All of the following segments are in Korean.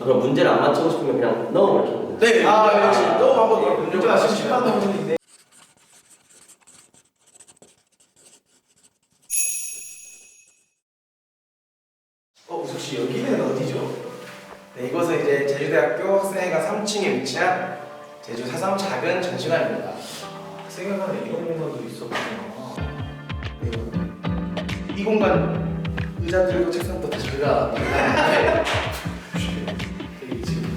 그럼 문제를 안 맞추고 싶으면 그냥 넣어 이렇게 하면 돼요. 네, 아, 역시 또 한번 더 문제가 지금 10만 원인데 어, 우석 씨 여기는 어디죠? 네, 이곳은 이제 제주대학교 학생회가 3층에 위치한 제주 사삼 작은 전시관입니다. 생각하는 이런 공간도 있었구나. 네, 이 공간 의자들도 책상도 다 저희가 네.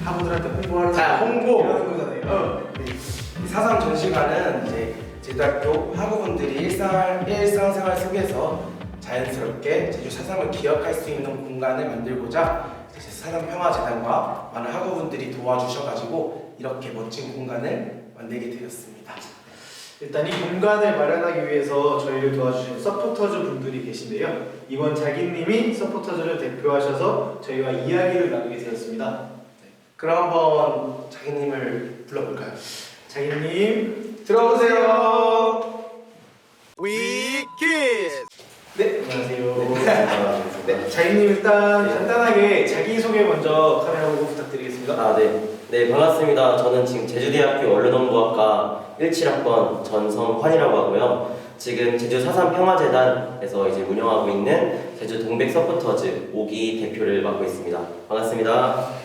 학우들한테 홍보하는 자, 홍보. 이런 거잖아요. 어, 네. 이 사삼 전시관은 이제 제주학교 학우분들이 일상, 일상생활 속에서 자연스럽게 제주 사삼을 기억할 수 있는 공간을 만들고자 이제 사삼 평화재단과 많은 학우분들이 도와주셔가지고 이렇게 멋진 공간을 만들게 되었습니다. 일단 이 공간을 마련하기 위해서 저희를 도와주신 서포터즈 분들이 계신데요. 이번 자기님이 서포터즈를 대표하셔서 저희와 이야기를 나누게 되었습니다. 그럼 한번 자기님을 불러볼까요? 자기님 들어오세요. 위키즈 네 안녕하세요. 네. 네 자기님 일단 간단하게 자기 소개 먼저 카메라 보고 부탁드리겠습니다. 아, 네. 네, 반갑습니다. 저는 지금 제주대학교 언론홍보학과 17학번 전성환이라고 하고요. 지금 제주 사삼 평화재단에서 이제 운영하고 있는 제주 동백 서포터즈 5기 대표를 맡고 있습니다. 반갑습니다.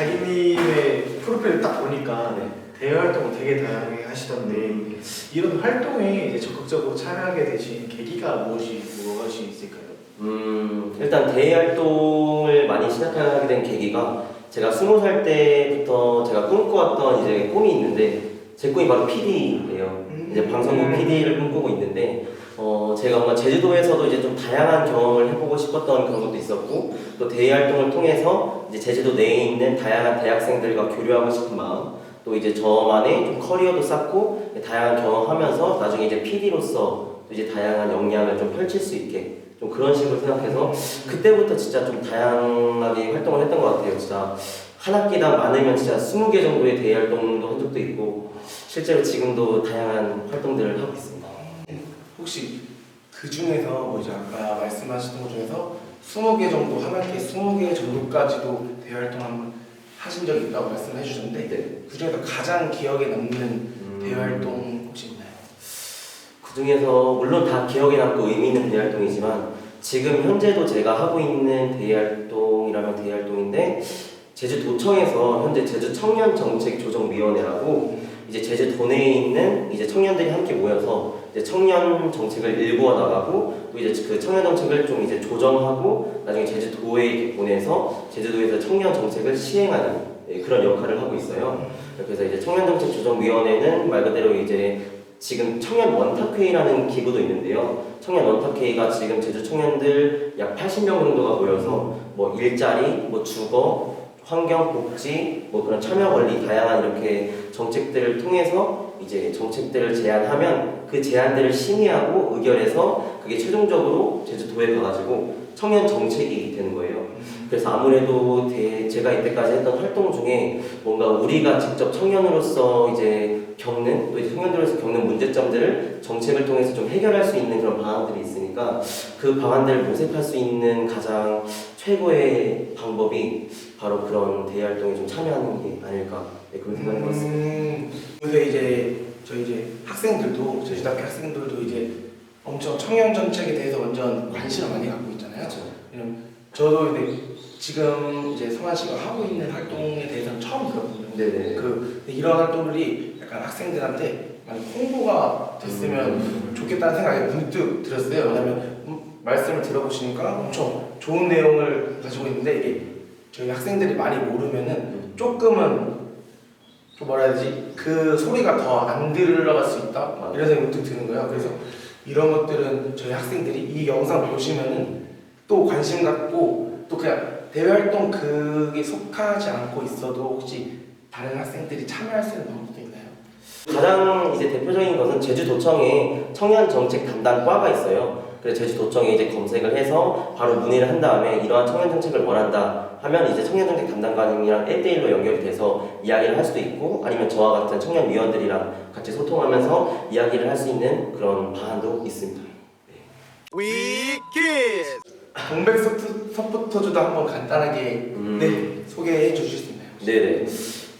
자기님의 프로필을 딱 보니까 네. 대외 활동을 되게 다양하게 하시던데 이런 활동에 이제 적극적으로 참여하게 되신 계기가 무엇이 무엇이 있을까요? 음, 일단 대외 활동을 많이 시작하게 된 계기가 제가 스무 살 때부터 제가 꿈꿔왔던 이제 꿈이 있는데 제 꿈이 바로 PD예요. 이제 방송국 PD를 꿈꾸고 있는데 어, 제가 뭔가 제주도에서도 이제 좀 다양한 경험을 해보고 싶었던 그런 것도 있었고 또 대외 활동을 통해서 이제 제주도 내에 있는 다양한 대학생들과 교류하고 싶은 마음 또 이제 저만의 좀 커리어도 쌓고 다양한 경험하면서 나중에 이제 PD로서 이제 다양한 역량을 좀 펼칠 수 있게 좀 그런 식으로 생각해서 그때부터 진짜 좀 다양하게 활동을 했던 것 같아요. 진짜 한 학기당 많으면 진짜 20개 정도의 대외 활동도 한 적도 있고 실제로 지금도 다양한 활동들을 하고 있습니다. 혹시 그 중에서 뭐 이제 아까 말씀하셨던 것 중에서 20개 정도 한 학기에 20개 정도까지도 대활동 한번 하신 적이 있다고 말씀해 주셨는데 네. 그 중에서 가장 기억에 남는 음, 대활동 혹시 있나요? 그 중에서 물론 다 기억에 남고 의미 있는 대외 활동이지만 지금 현재도 제가 하고 있는 대외 활동이라면 대외 활동인데 제주도청에서 현재 제주 청년 정책 조정위원회라고 이제 제주 도 내에 있는 이제 청년들이 함께 모여서 이제 청년 정책을 일구어 나가고 또 이제 그 청년 정책을 좀 이제 조정하고 나중에 제주도에 보내서 제주도에서 청년 정책을 시행하는 예, 그런 역할을 하고 있어요. 그래서 이제 청년 정책 조정위원회는 말 그대로 이제 지금 청년 원탁회의라는 기구도 있는데요. 청년 원탁회의가 지금 제주 청년들 약 80명 정도가 모여서 뭐 일자리, 뭐 주거, 환경, 복지, 뭐 그런 참여 권리 다양한 이렇게 정책들을 통해서 이제 정책들을 제안하면 그 제안들을 심의하고 의결해서 그게 최종적으로 제주도에 가가지고 청년 정책이 되는 거예요. 그래서 아무래도 대- 제가 이때까지 했던 활동 중에 뭔가 우리가 직접 청년으로서 이제 겪는 또 이제 청년들로서 겪는 문제점들을 정책을 통해서 좀 해결할 수 있는 그런 방안들이 있으니까 그 방안들을 모색할 수 있는 가장 최고의 방법이 바로 그런 대외 활동에 좀 참여하는 게 아닐까 네, 그런 생각을 해봤습니다. 음, 요새 이제 저희 이제 학생들도 제주대학교 학생들도 이제 엄청 청년 정책에 대해서 완전 관심을 많이 갖고 있잖아요. 왜냐면 저도 이제 지금 이제 성환 씨가 하고 있는 활동에 대해서는 처음 들었거든요. 네네. 그 이런 활동들이 약간 학생들한테 많이 홍보가 됐으면 음. 좋겠다는 생각이 문득 들었어요. 왜냐면 음, 말씀을 들어보시니까 엄청 좋은 내용을 가지고 있는데 이게 저희 학생들이 많이 모르면은 조금은 좀 뭐라 해야 되지 그 소리가 더 안 들어갈 수 있다 맞아요. 이런 생각이 문득 드는 거예요. 그래서 이런 것들은 저희 학생들이 이 영상 보시면은 또 관심 갖고 또 그냥 대외 활동 그게 속하지 않고 있어도 혹시 다른 학생들이 참여할 수 있는 방법도 있나요? 가장 이제 대표적인 것은 제주도청에 청년 정책 담당과가 있어요. 그래서 제주도청에 이제 검색을 해서 바로 문의를 한 다음에 이러한 청년 정책을 원한다 하면 이제 청년 정책 담당관이랑 1대1로 연결이 돼서 이야기를 할 수도 있고 아니면 저와 같은 청년 위원들이랑 같이 소통하면서 이야기를 할 수 있는 그런 방안도 있습니다. 위키즈 동백 서포- 서포터즈도 한번 간단하게 음. 네, 소개해 주실 수 있나요? 네네.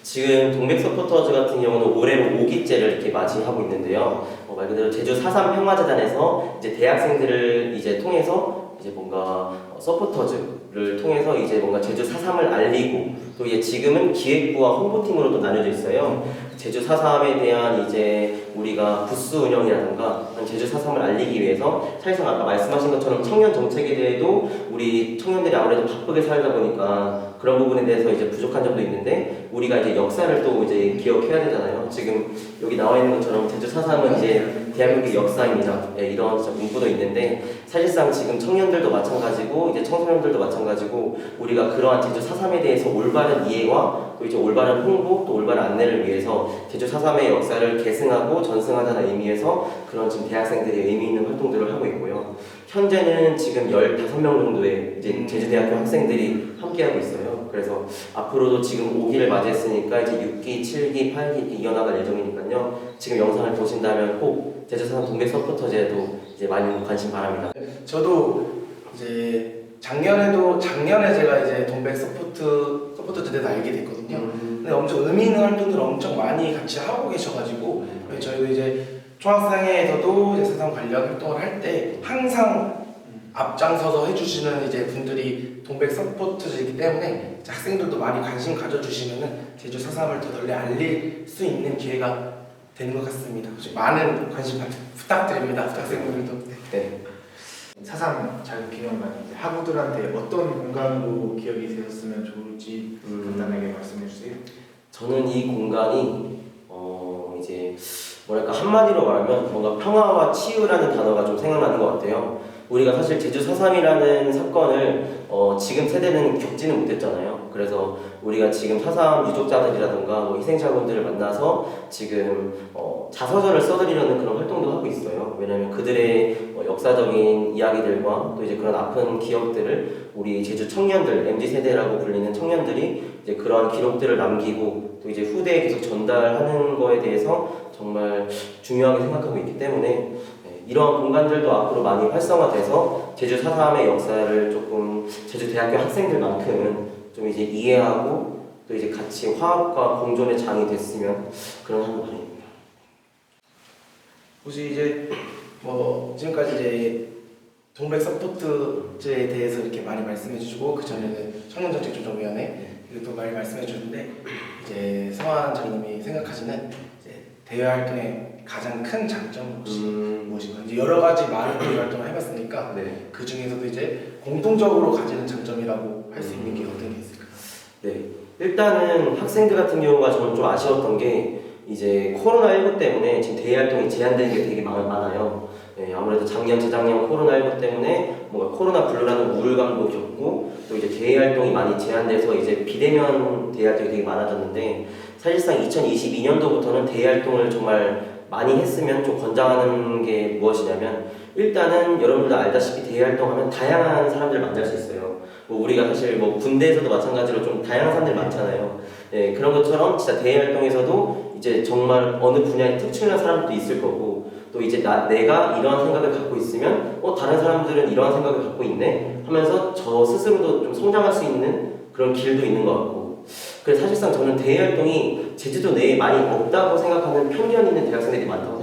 지금 동백 서포터즈 같은 경우는 올해로 5기째를 이렇게 맞이하고 있는데요. 어, 말 그대로 제주 4.3 평화재단에서 이제 대학생들을 이제 통해서 이제 뭔가 어, 서포터즈를 통해서 이제 뭔가 제주 4.3을 알리고 또 이제 지금은 기획부와 홍보팀으로 또 나뉘어져 있어요. 제주 4.3에 대한 이제 우리가 부스 운영이라든가 제주 4.3을 알리기 위해서 사실상 아까 말씀하신 것처럼 청년 정책에 대해도 우리 청년들이 아무래도 바쁘게 살다 보니까 그런 부분에 대해서 이제 부족한 점도 있는데 우리가 이제 역사를 또 이제 기억해야 되잖아요. 지금 여기 나와 있는 것처럼 제주 4.3은 이제 대한민국의 역사입니다. 예, 이런 문구도 있는데 사실상 지금 청년들도 마찬가지고 이제 청소년들도 마찬가지고 우리가 그러한 제주 4.3에 대해서 올바른 이해와 또 이제 올바른 홍보 또 올바른 안내를 위해서 제주 4.3의 역사를 계승하고 전승하자는 의미에서 그런 지금 대학생들이 의미 있는 활동들을 하고 있고요. 현재는 지금 15명 정도의 이제 제주대학교 학생들이 함께하고 있어요. 그래서 앞으로도 지금 5기를 맞이했으니까 이제 6기, 7기, 8기 이렇게 이어나갈 예정이니까요. 지금 영상을 보신다면 꼭 제주사상 동백 서포터제도 이제 많이 관심 바랍니다. 저도 이제 작년에도 작년에 제가 이제 동백 서포트 서포터즈에 알게 됐거든요. 근데 엄청 의미 있는 활동들을 엄청 많이 같이 하고 계셔가지고 저희도 이제 총학생회에서도 이제 세상 관련 활동을 할 때 항상 앞장서서 해주시는 이제 분들이 동백 서포터즈이기 때문에 학생들도 많이 관심 가져주시면은 제주 사삼을 더 널리 알릴 수 있는 기회가 되는 것 같습니다. 많은 관심 부탁드립니다. 학생분들도. 네. 사상 자유기념관 이제 학우들한테 어떤 공간으로 기억이 되셨으면 좋을지 음, 간단하게 말씀해 주세요. 저는 이 공간이 어 이제 뭐랄까 한마디로 말하면 뭔가 평화와 치유라는 단어가 좀 생각나는 것 같아요. 우리가 사실 제주 4.3이라는 사건을 어 지금 세대는 겪지는 못했잖아요. 그래서 우리가 지금 4.3 유족자들이라든가 뭐 희생자분들을 만나서 지금 어 자서전을 써드리려는 그런 활동도 하고 있어요. 왜냐하면 그들의 어, 역사적인 이야기들과 또 이제 그런 아픈 기억들을 우리 제주 청년들, MZ 세대라고 불리는 청년들이 이제 그러한 기록들을 남기고 또 이제 후대에 계속 전달하는 거에 대해서 정말 중요하게 생각하고 있기 때문에 네, 이러한 공간들도 앞으로 많이 활성화돼서 제주 4.3의 역사를 조금 제주 대학교 학생들만큼은 좀 이제 이해하고 또 이제 같이 화합과 공존의 장이 됐으면 그런 하는 바람입니다. 혹시 이제 뭐 지금까지 이제 동백 서포트제에 대해서 이렇게 많이 말씀해 주시고 그 전에는 청년정책조정위원회 이것도 많이 말씀해 주셨는데 이제 성환 장님이 생각하시는 이제 대외 활동의 가장 큰 장점은 혹시 음, 무엇인가? 이제 여러 가지 많은 대외 활동을 해봤으니까 네. 그 중에서도 이제 공통적으로 가지는 장점이라고 할 수 있는 게 어떤 게 있을까요? 네. 일단은 학생들 같은 경우가 저는 좀 아쉬웠던 게 이제 코로나19 때문에 지금 대외 활동이 제한되는 게 되게 많, 많아요. 네, 아무래도 작년, 재작년 코로나19 때문에 뭔가 코로나 블루라는 우울감도 겪고 또 이제 대외 활동이 많이 제한돼서 이제 비대면 대외 활동이 되게 많아졌는데 사실상 2022년도부터는 대외 활동을 정말 많이 했으면 좀 권장하는 게 무엇이냐면 일단은 여러분들 알다시피 대외 활동하면 다양한 사람들 만날 수 있어요. 뭐 우리가 사실 뭐 군대에서도 마찬가지로 좀 다양한 사람들 많잖아요. 예, 그런 것처럼 진짜 대외 활동에서도 이제 정말 어느 분야에 특출난 사람도 있을 거고 또 이제 나 내가 이러한 생각을 갖고 있으면 어 다른 사람들은 이러한 생각을 갖고 있네 하면서 저 스스로도 좀 성장할 수 있는 그런 길도 있는 것 같고 그래서 사실상 저는 대외 활동이 제주도 내에 많이 없다고 생각하는 편견 있는 대학생들이 많다고.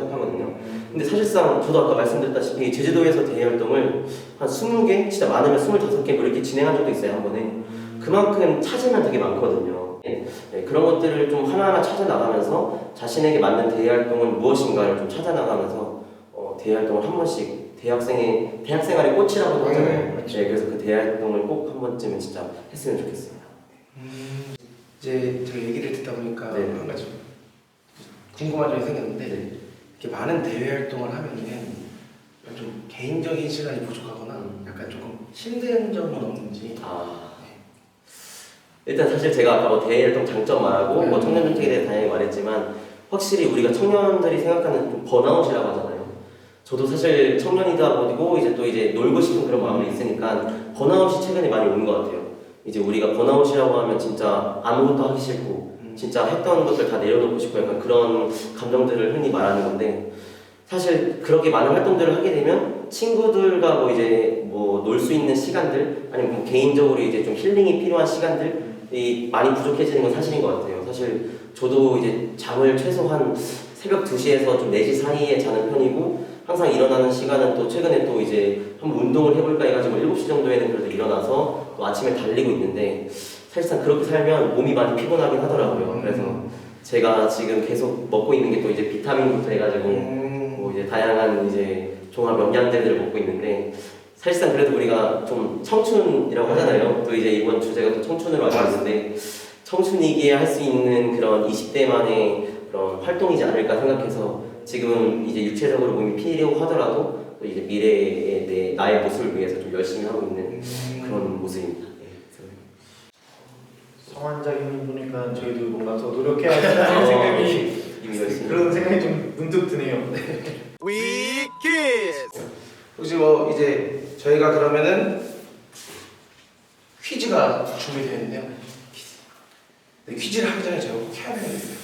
근데 사실상 저도 아까 말씀드렸다시피 제주도에서 대외 활동을 한 20개, 진짜 많으면 25개 뭐 이렇게 진행한 적도 있어요, 한 번에. 그만큼 찾으면 되게 많거든요. 네, 네, 그런 것들을 좀 하나하나 찾아나가면서 자신에게 맞는 대외 활동은 무엇인가를 좀 찾아나가면서 어, 대외 활동을 한 번씩 대학생의 대학 생활의 꽃이라고 하잖아요. 음, 네, 그래서 그 대외 활동을 꼭 한 번쯤은 진짜 했으면 좋겠습니다. 음, 이제 제가 얘기를 듣다 보니까 네. 한 가지 궁금한 점이 생겼는데 네. 이렇게 많은 대외 활동을 하면은 좀 개인적인 시간이 부족하거나 음. 약간 조금 힘든 점은 없는지 아 일단 사실 제가 아까 뭐 대외 활동 장점 말하고 뭐 네. 청년 정책에 대해 다양하게 말했지만 확실히 우리가 청년들이 생각하는 좀 번아웃이라고 하잖아요. 저도 사실 청년이다 보고 이제 또 이제 놀고 싶은 그런 마음이 있으니까 번아웃이 최근에 많이 오는 것 같아요. 이제 우리가 번아웃이라고 하면 진짜 아무것도 하기 싫고 음. 진짜 했던 것들 다 내려놓고 싶고 약간 그런 감정들을 흔히 말하는 건데 사실 그렇게 많은 활동들을 하게 되면 친구들과 뭐 이제 뭐 놀 수 있는 시간들 아니면 뭐 개인적으로 이제 좀 힐링이 필요한 시간들이 많이 부족해지는 건 사실인 것 같아요. 사실 저도 이제 잠을 최소한 새벽 2시에서 좀 4시 사이에 자는 편이고 항상 일어나는 시간은 또 최근에 또 이제 한번 운동을 해볼까 해가지고 7시 정도에는 그래도 일어나서 또 아침에 달리고 있는데 사실상 그렇게 살면 몸이 많이 피곤하긴 하더라고요. 그래서 제가 지금 계속 먹고 있는 게 또 이제 비타민부터 해가지고 음, 뭐 이제 다양한 이제 종합 영양제들을 먹고 있는데 사실상 그래도 우리가 좀 청춘이라고 하잖아요. 또 이제 이번 주제가 또 청춘으로 알고 있는데 청춘이기에 할 수 있는 그런 20대만의 그런 활동이지 않을까 생각해서 지금 이제 육체적으로 몸이 필요하고 하더라도 또 이제 미래의 내 나의 모습을 위해서 좀 열심히 하고 있는 음, 그런 모습입니다. 성환자님 보니까 저희도 뭔가 더 노력해야 된다는 생각이 그런 생각이 좀 문득 드네요. 혹시 뭐 이제 저희가 그러면은 퀴즈가 준비되어 있는데요. 퀴즈. 네, 퀴즈를 하기 전에 제가 꼭 해야 있어요.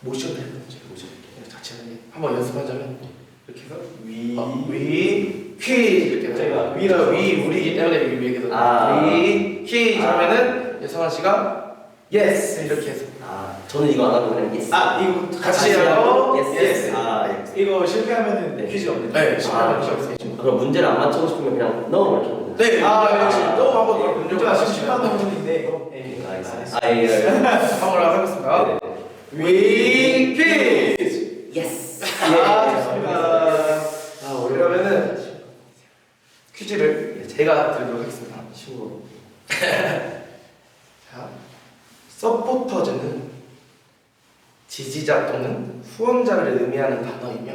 모션을 해야죠. 모션. 같이 하는 게 한번 연습하자면 이렇게 해서 위 어, 위 퀴즈 이렇게 해서 제가 위라 위 우리기 때문에 위에서 아. 위 퀴즈 아. 하면은 예성환 씨가 예스 이렇게 해서 아 저는 이거 안 하고 그냥 예스. 아 이거 같이 하고 예스. 예스. 아 예. 이거 실패하면은 네. 퀴즈 없는데. 네, 아, 시간 그럼 문제를 안 맞추고 싶으면 그냥 하면 돼요. 네, 아, 아, 네. 같이 또 한번 더 문제 문제 맞추면 맞추시면 10만 원인데. 예. 아, 알겠습니다. 아, 예, 예. 한번 해보겠습니다. 위 퀴즈. 예스. 아, 좋습니다. 아, 그러면은 퀴즈를 제가 드리도록 하겠습니다. 쉬워. 자, 서포터즈는 지지자 또는 후원자를 의미하는 단어이며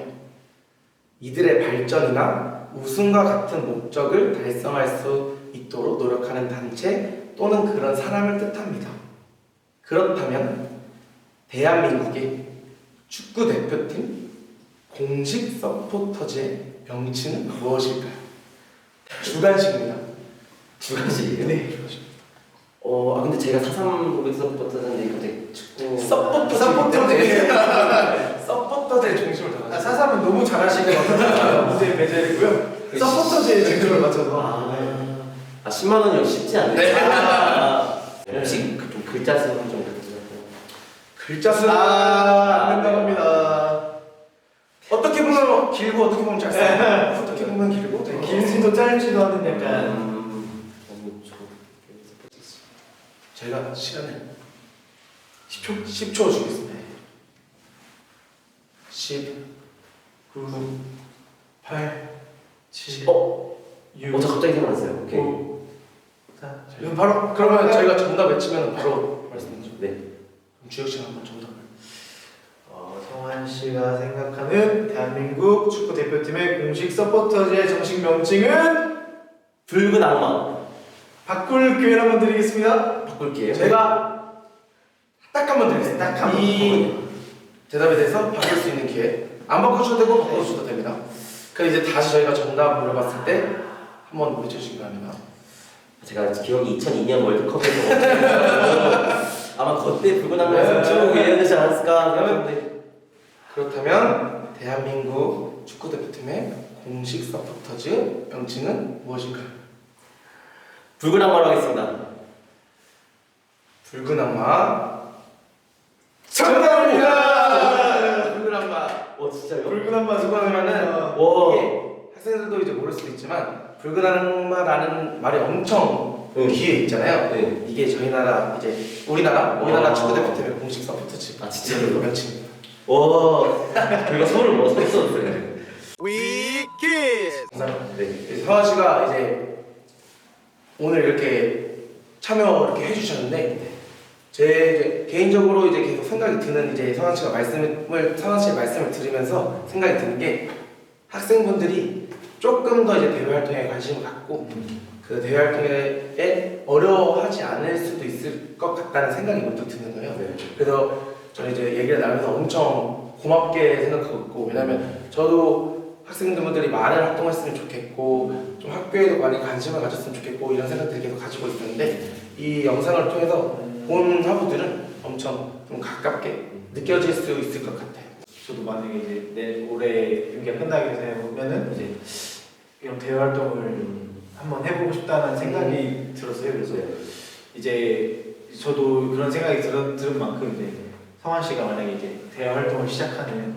이들의 발전이나 우승과 같은 목적을 달성할 수 있도록 노력하는 단체 또는 그런 사람을 뜻합니다. 그렇다면 대한민국의 축구 대표팀 공식 서포터즈의 명칭은 무엇일까요? 주관식입니다. 주관식이에요? 네, 주관식. 어, 아 근데 제가 사삼 고백서부터는데 갑자기 축구. 서포터 서포터즈. 서포터즈의 중심을 아, 잡아서 사삼은 너무 잘하시는 것 같아요. 문제 배제이고요. 서포터즈의 중심을 맞춰서. 아, 네. 아 10만 원이면 쉽지 않네. 네. 아, 혹시 그 좀 글자 수는 좀 그렇죠. 글자 수는 아, 안 된다고 합니다. 어떻게 보면 길고 어떻게 보면 짧아요. 어떻게 보면 길고 네, 어떻게 길지도 짧지도 않은 약간. 음, 너무 좋. 저희가 시간을 10초 10초 주겠습니다. 10 9 8 7 어, 6 어, 저 갑자기 생각났어요. 오케이. 5 자, 이건 바로 그러면 저희가 정답 외치면 바로 말씀드리죠. 네. 그럼 주혁 씨가 한번 정답을. 어, 성환 씨가 생각하는 대한민국 축구 대표팀의 공식 서포터즈의 정식 명칭은 붉은 악마. 바꿀 기회를 한번 드리겠습니다. 바꿀게요. 제가 딱 한번 드리겠습니다. 딱 한 번. 이 대답에 대해서 바꿀 수 있는 기회. 안 바꾸셔도 되고 바꾸셔도 됩니다. 그럼 이제 다시 저희가 정답 물어봤을 때 한번 외쳐주시기 바랍니다. 제가 기억이 2002년 월드컵에서 아마 그때 네. 쭉 얘기해야 되지 않았을까 생각했는데 그렇다면 대한민국 축구 대표팀의 공식 서포터즈 명칭은 무엇일까요? 붉은 악마로 하겠습니다. 붉은 악마. 정답입니다. 붉은 악마. 어 진짜요? 붉은 붉은 악마는 와. 이게 학생들도 이제 모를 수도 있지만 붉은 악마라는 말이 엄청 네. 귀에 있잖아요. 네. 이게 저희 나라 이제 우리나라 우리나라 아. 축구 대표팀의 공식 서포터즈 아 진짜요? 명칭입니다. 와. 그거 소를 못 썼어요. 감사합니다. 네. 성환 씨가 이제 오늘 이렇게 참여 이렇게 해주셨는데 제 이제 개인적으로 이제 계속 생각이 드는 이제 성환 씨가 말씀을 성환 씨의 말씀을 들으면서 생각이 드는 게 학생분들이 조금 더 이제 대외 활동에 관심을 갖고 그 대외 활동에 어려워하지 않을 수도 있을 것 같다는 생각이 문득 드는 거예요. 네. 그래서 저는 이제 얘기를 나누면서 엄청 고맙게 생각하고 있고 왜냐면 저도 학생분들이 많은 활동했으면 좋겠고 좀 학교에도 많이 관심을 가졌으면 좋겠고 이런 생각들을 계속 가지고 있었는데 이 영상을 통해서 본 하부들은 엄청 좀 가깝게 느껴질 수 있을 것 같아요. 저도 만약에 이제 내 올해 경기가 끝나게 되면은 이제 이런 대외 활동을 한번 해보고 싶다는 생각이 들었어요. 그래서 네. 이제 저도 그런 생각이 들, 들은 만큼 이제 성환 씨가 만약에 이제 대외 활동을 시작하는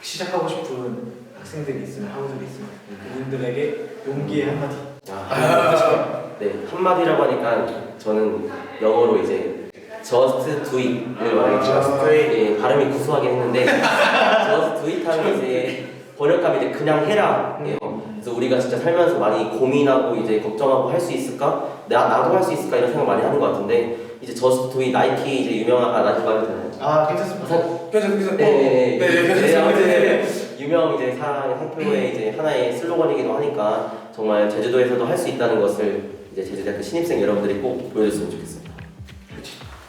시작하고 싶은 학생들이 있으면 학우들이 있으면 그분들에게 용기의 한마디. 아, 네 한마디라고 하니까 저는 영어로 이제 just do it을 말했죠. It. 예, 발음이 구수하긴 했는데 just do it 하면 이제 번역하면 이제 그냥 해라. 예, 그래서 우리가 진짜 살면서 많이 고민하고 이제 걱정하고 할 수 있을까? 나 나도 할 수 있을까 이런 생각 많이 하는 것 같은데 이제 just do it 나이키 이제 유명한 아 나이키 말도 되나요? 아 괜찮습니다. 그래서 그래서 네, 네, 네, 네, 네, 아무튼 네. 유명 이제 사랑 상표의 이제 하나의 슬로건이기도 하니까 정말 제주도에서도 할 수 있다는 것을 이제 제주대학교 신입생 여러분들이 꼭 보여줬으면 좋겠습니다.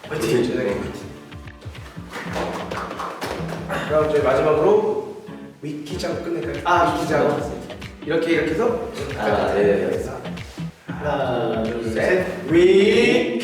화이팅! 그럼 저희 마지막으로 위키장 끝낼까요? 아, 위키장 이렇게 이렇게 해서 아, 네, 네. 하나, 둘, 셋. 셋. 위